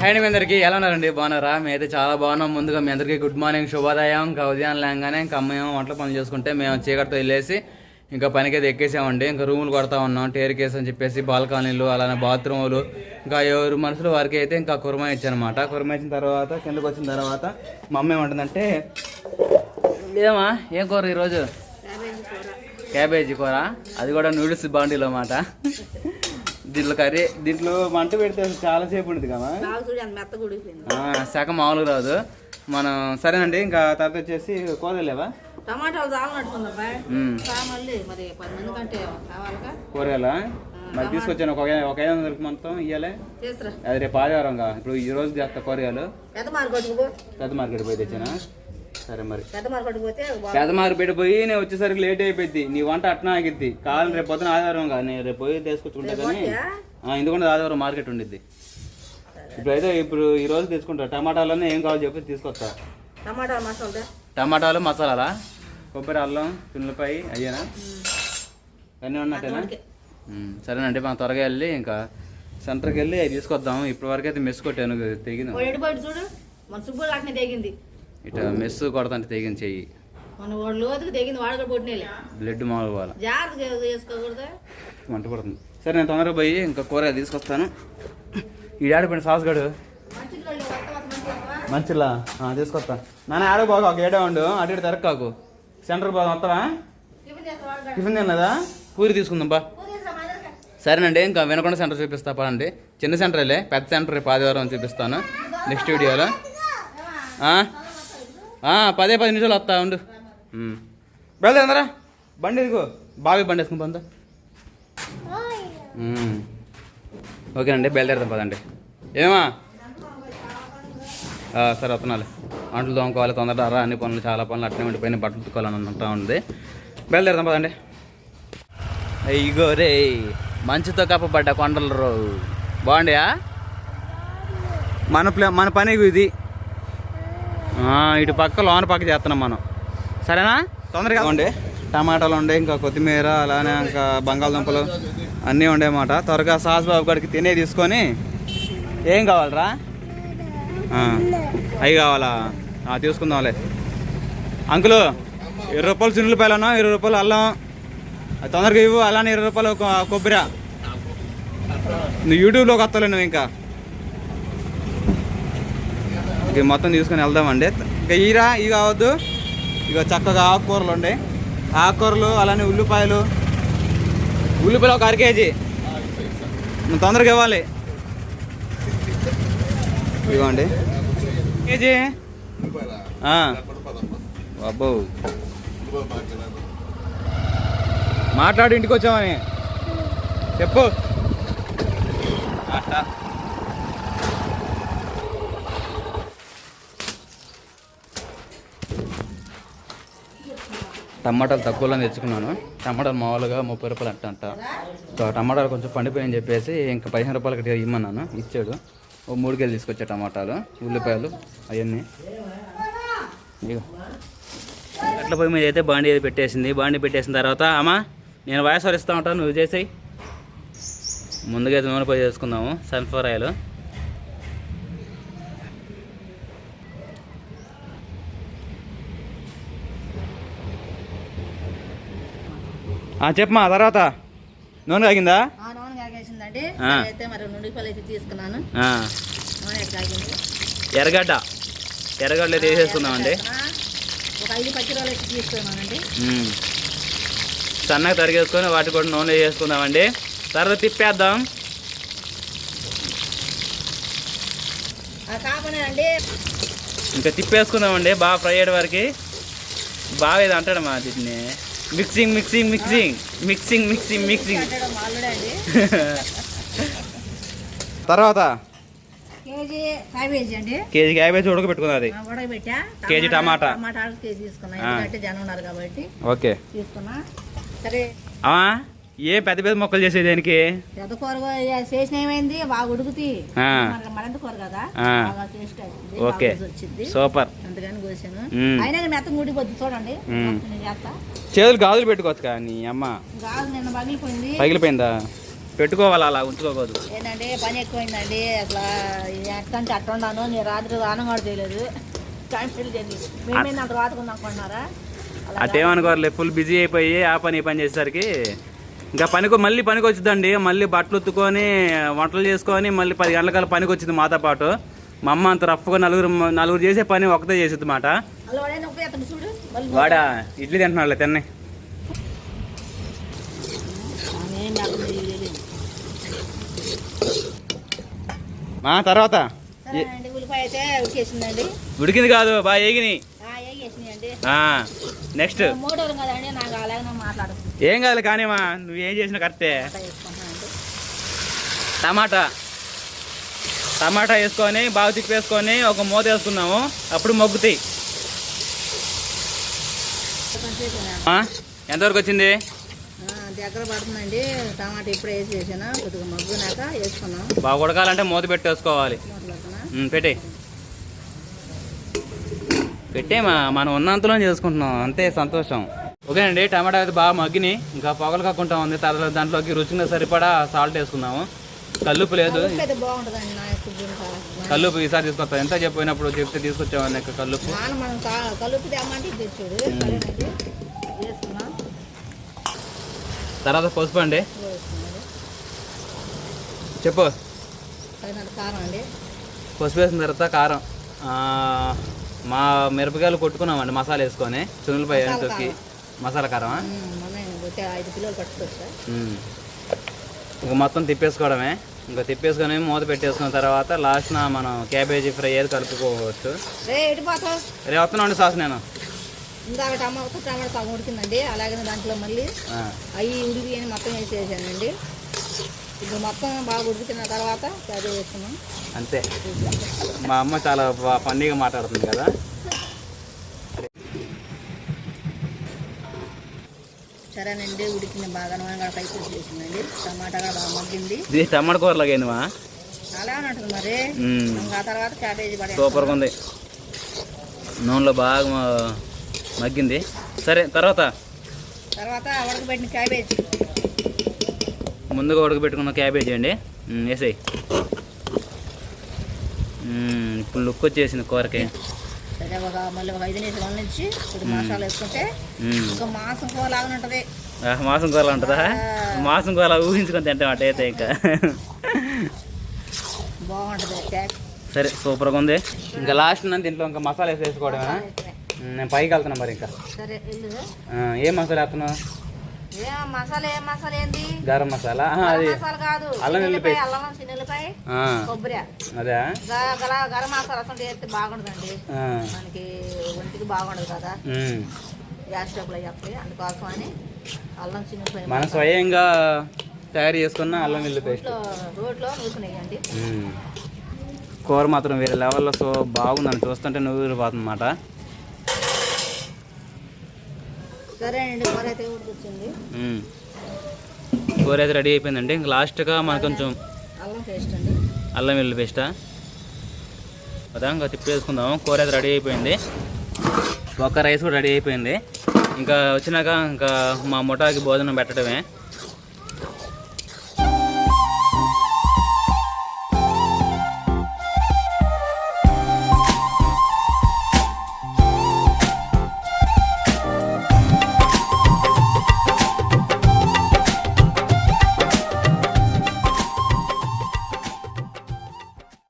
Hi అండి మీ అందరికీ. ఎలా ఉన్నారండి? బాగున్నారా? మేమైతే చాలా బాగున్నాం. ముందుగా మీ అందరికీ గుడ్ మార్నింగ్ శుభోదయం ఇంకా ఉదయం లేగానే ఇంకా మేము వంటల పనులు చేసుకుంటే మేము చీకటితో వెళ్ళేసి ఇంకా పనికి అయితే ఎక్కేసామండి. ఇంకా రూములు కొడతా ఉన్నాం టేర్ కేసు అని చెప్పేసి బాల్కనీలు అలానే బాత్రూములు ఇంకా ఎవరు మనుషులు వారికి అయితే ఇంకా కుర్మా ఇచ్చానమాట కుర్మా ఇచ్చిన తర్వాత కిందకు వచ్చిన తర్వాత మా అమ్మ ఏమంటుందంటే ఏమా ఏం కూర ఈరోజు? క్యాబేజీ కూర. అది కూడా నూడిల్స్ బాండీలో మాట దీంట్లో కర్రీ దీంట్లో మంట పెడితే అసలు చాలాసేపు ఉంటుంది కదా? శాఖ మామూలుగా రాదు. మనం సరేనండి ఇంకా తర్వాత వచ్చేసి కూర లేవా టమాటాలు చాలా మరి తీసుకొచ్చాను ఒక ఒక ఐదు వందలకి మొత్తం ఇవ్వాలి అది రేపు ఆదివారంగా ఇప్పుడు ఈ రోజు చేస్తా కూరగాయలు. పెద్ద మార్కెట్ పోయి తెచ్చానా? సరే మరి. మార్కెట్ పోయి నేను వచ్చేసరికి లేట్ అయిపోయింది. నీ వంట అట్నా ఆగిద్ది. కావాలి రేపు పొద్దున ఆదివారం కాదు. నేను రేపు పోయి తీసుకొచ్చుకుంటా కానీ ఎందుకంటే ఆదివారం మార్కెట్ ఉండిద్ది. ఇప్పుడైతే ఇప్పుడు ఈ రోజు తీసుకుంటా టమాటాలన్నీ ఏం కావాలో చెప్పి తీసుకొస్తా. టమాటా మసాలా? టమాటాలు మసాలాలా? కొబ్బరి అల్లం ఉల్లిపాయ అయ్యానా? అన్నీ ఉన్నట్టేనా? సరేనండి మనం త్వరగా వెళ్ళి ఇంకా సెంటర్కి వెళ్ళి అవి తీసుకొద్దాం. ఇప్పటి వరకు అయితే మెస్ కొట్టాను బయట చూడు? మన అట్నే తెగింది. ఇట్లా మెస్ కొడతాంటే తెగింది చెయ్యి. మన వాడు లోతుకు తెగింది వాడు కూడా కొట్టినేలే బ్లడ్ మామూలు పోవాల. జాగ్రత్తగా చేసుకోకూడదు. మంట పడుతుంది. సరే నేను తొందరగా పోయి ఇంకా కూర తీసుకొస్తాను. ఈ ఆడిపోయిన సాస్ గడు. మంచిలా తీసుకొస్తా. నాన్న ఆడ బాగా ఒక ఏడా ఉండు. అటు ఇటు తిరక్కాకు సెంటర్ బాగా వస్తావా? టిఫిన్ తిన్నదా పూరి తీసుకుందాం బా సరేనండి ఇంకా వినకొండ సెంటర్ చూపిస్తా పదండి. చిన్న సెంటర్లే పెద్ద సెంటర్ ఆదివారం చూపిస్తాను నెక్స్ట్ వీడియోలో. పదే పది నిమిషాలు వస్తా ఉండు. బయలుదేరందరా బండి ఇదిగో. బావి బండి వేసుకుని పొందా? ఓకేనండి బయలుదేరుదాం పదండి. ఏమా? సరే వస్తున్నాలే. అంట్లు తోముకోవాలి తొందరగా రా అన్ని పనులు చాలా పనులు అట్లనే ఉండిపోయిన బట్టలు ఉతుక్కోవాలని అంటా ఉంది. బయలుదేరుదాం పదండి. అయ్యో రే మంచుతో కప్పబడ్డ కొండలు రో బాగుండయా? మన ప్లే మన పని ఇది. ఇటు పక్క లోన పక్క చేస్తున్నాం మనం. సరేనా? తొందరగా ఉండే టమాటాలు ఉండే ఇంకా కొత్తిమీర అలానే ఇంకా బంగాళదుంపలు అన్నీ ఉండేమాట త్వరగా సాస్ బాబు గడికి తినే తీసుకొని ఏం కావాలరా? అవి కావాలా? తీసుకుందాంలే. అంకులు ఇరవై రూపాయలు చిన్నులపాయలను ఇరవై రూపాయలు అల్లం. తొందరగా ఇవ్వు అలానే ఇరవై రూపాయలు కొబ్బరి. నువ్వు యూట్యూబ్లోకి వస్తావు నువ్వు ఇంకా. ఇక మొత్తం తీసుకొని వెళ్దామండి. ఇంకా ఈరా ఇవి కావద్దు. ఇక చక్కగా ఆకుకూరలు ఉండే ఆకుకూరలు అలానే ఉల్లిపాయలు. ఉల్లిపాయలు ఒక అర కేజీ. నువ్వు తొందరగా ఇవ్వాలి. ఇవ్వండి కేజీ. అబ్బో. మాట్లాడి ఇంటికి వచ్చామని. చెప్పు. అట్టా. టమాటాలు తక్కువలో తెచ్చుకున్నాను. టమాటాలు మామూలుగా ముప్పై రూపాయలు అంట అంట. సో టమాటాలు కొంచెం పండిపోయని చెప్పేసి ఇంకా పదిహేను రూపాయలకి ఇమ్మన్నాను. ఇచ్చాడు. ఓ మూడు కేజీలు తీసుకొచ్చా టమాటాలు ఉల్లిపాయలు అవన్నీ. ఇగో అట్ల పోయి మీద అయితే బాండీ అయితే పెట్టేసింది. బాండీ పెట్టేసిన తర్వాత అమ్మా నేను వాయిస్ వరిస్తూ ఇస్తా ఉంటాను. నువ్వు చేసేయి. ముందుగా అయితే నూనె పోయి చేసుకుందాము. Sunflower oil. చెప్పమా తర్వాత. నూనె కాగిందా? ఆ నూనె కాగేసిందండి. ఆ. అయితే మరి నుడిపల్లి అయితే తీసుకున్నాను. నూనె కాగింది. ఎర్రగడ్డ. ఎర్రగడ్డలు అయితే వేసేసుకుందామండి. ఒక ఐదు పచ్చిరూలు అయితే తీసుకున్నానండి. మ్మ్. సన్నగా తరిగేసుకొని వాటి కూడా నూనె వేసుకుందామండి తర్వాత తిప్పేద్దాం. ఇంకా తిప్పేసుకుందామండి. బాగా ఫ్రై అయ్యే వరకు. బాగా ఇది అంటాడు మా దీన్ని. Mixing mixing mixing. Mixing mixing mixing. తర్వాత? కేజీ క్యాబేజీ అండి. కేజీ క్యాబేజ్ ఉడకబెట్టుకున్నది కేజీ టమాటా. కేజీ తీసుకున్నా. జనం ఉన్నారు కాబట్టి ఓకే. తీసుకున్నా. సరే. ఏ పెద్ద పెద్ద మొక్కలు చేసేది దానికి? పెద్ద కూర చేసిన ఏమైంది? బాగా ఉడుకుతి. మరింత కూర కదా. ఓకే. సూపర్. అందుకని కోసాను. మ్మ్. అయినా మెత్త ఊడిపోద్ది చూడండి. మ్మ్. చేతులు గాజులు పెట్టుకోవచ్చు కానీ అమ్మ? గాజు నిన్న పగిలిపోయింది. పగిలిపోయిందా? పెట్టుకోవాలి అలా ఉంచుకోకూడదు. ఏంటంటే పని ఎక్కువైందండి. అసలు ఎట్టంటే అట్ట ఉన్నాను నేను రాత్రి దానం కూడా చేయలేదు. క్యాన్సిల్ చేయండి. మేమే అంత రాతుకుందాం అనుకుంటున్నారా అలా అట్టేమనుకోవాలి ఫుల్ బిజీ అయిపోయి ఆ పని ఈ పని చేసేసరికి ఇంకా పనికి మళ్ళీ పనికి వచ్చిందండి మళ్ళీ బట్టలు ఉత్తుకొని వంటలు చేసుకొని మళ్ళీ పది గంటలకల్లా పనికి వచ్చింది మాతో పాటు. మా అమ్మ అంత రఫ్గా నలుగురు నలుగురు చేసే పని ఒకటే చేసేది మాట. వాడే నొప్పి అతను చూడు. మళ్ళీ వాడా ఇడ్లీ తింటున్నాడులే తిన్నాయి. మా తర్వాత. ఉడికింది కాదు బాగా ఏగినాయి. నెక్స్ట్ ఏం కాదు కానీమా నువ్వు ఏం చేసినా కరెక్టే. టమాటా టమాటా. వేసుకొని బాగా తిప్పేసుకొని ఒక మూత వేసుకున్నాము. అప్పుడు మొగ్గుతాయి? ఎంతవరకు వచ్చింది? దగ్గర పడుతుందండి. టమాటా ఇప్పుడే వేసి వేసాను. కొద్దిగా మగ్గునాక వేసుకున్నాం. బాగా ఉడకాలంటే మూత పెట్టేసుకోవాలి పెట్టే పెట్టేమా మనం ఉన్నంతలో చేసుకుంటున్నాం. అంతే సంతోషం. ఓకేనండి టమాటా అయితే బాగా మగ్గినాయి. ఇంకా పొగలు కాకుండా ఉంది. తర్వాత దాంట్లోకి రుచిగా సరిపడా సాల్ట్ వేసుకున్నాము కల్లుపు లేదు. కల్లుపు ఈసారి తీసుకొస్తాం. ఎంత చెప్పినప్పుడు చెప్తే తీసుకొచ్చామని ఇంకా కల్లుపు తర్వాత పసుపు అండి. చెప్పు. అండి. పసుపు వేసిన తర్వాత కారం. మా మిరపకాయలు కొట్టుకున్నామండి మసాలా వేసుకొని చునులపై మసాలా తొక్కి. మసాలా కారం ఇంకా మొత్తం తిప్పేసుకోవడమే. ఇంకా తిప్పేసుకొని మూత పెట్టేసుకున్న తర్వాత లాస్ట్న మనం క్యాబేజీ ఫ్రై ఏది కలుపుకోవచ్చు. రే వస్తున్నాండి సాస్ నేను. ఇందాక టమాటా టమాటా సగం ఉడికిందండి అలాగే దాంట్లో మళ్ళీ అవి ఉడికి అని మొత్తం వేసేసానండి. ఇప్పుడు మొత్తం బాగా ఉడికిన తర్వాత అది వేసుకున్నాం అంతే. మా అమ్మ చాలా ఫన్నీగా మాట్లాడుతుంది కదా. సరేనండి ఉడికిన బాగా కూడా పైకి టమాటా కూడా బాగా మగ్గింది. ఇది టమాటా కూరలాగేనువా అలానే ఉంటుంది మరి. ఆ తర్వాత క్యాబేజీ పడే సూపర్గా ఉంది. నూనెలో బాగా మగ్గింది. సరే తర్వాత? తర్వాత ఉడకబెట్టిన క్యాబేజీ. ముందుగా ఉడకబెట్టుకున్న క్యాబేజీ అండి. వేసేయి ఇప్పుడు లుక్ వచ్చేసింది కూరకి. సరే ఒక మళ్ళీ ఒక ఐదు నిమిషాల నుంచి కొద్ది మసాలా వేసుకుంటే మ్. ఇంకా మాంసం కూర లాగానే ఉంటుంది మాసం కూర ఉంటుందా? మాసం కూర ఊహించుకొని తింటాం అటు అయితే ఇంకా. బాగుంటుంది సరే సూపర్గా ఉంది. ఇంకా లాస్ట్ నంత ఇంట్లో ఇంకా మసాలా వేసి వేసుకోవడమేనా? మ్, నేను పైకి వెళ్తున్నా మరి ఇంకా. సరే ఆ, ఏం మసాలా వేస్తున్నావు? ఏ మసాలా ఏ మసాలా ఏంది? గరం మసాలా? అది మసాలా కాదు. అల్లం వెల్లుల్లి అల్లం కొబ్బరి. అదే. గరం మసాలా అసలు వేస్తే బాగుంటుందండి ఆ, మనకి ఒంటికి బాగుండదు కదా. గ్యాస్ ట్రబుల్ అయ్యి అందుకోసం అని అల్లం మనం స్వయంగా తయారు చేసుకున్న అల్లం పేస్ట్ రోట్లో రోట్లో నూకునేయండి. కూర మాత్రం వేరే లెవెల్లో సో బాగుందని చూస్తుంటే నువ్వు అన్నమాట కూర అయితే ఉడికొచ్చింది మ్మ్. కూర అయితే రెడీ అయిపోయిందండి. ఇంక లాస్ట్గా మనకు కొంచెం అల్లం పేస్ట్ అండి. అల్లం వెల్లుల్లి పేస్టా? కదా ఇంకా తిప్పేసుకుందాం కూర అయితే రెడీ అయిపోయింది. ఒక్క రైస్ కూడా రెడీ అయిపోయింది. ఇంకా వచ్చినాక ఇంకా మా ముఠాకి భోజనం పెట్టడమే.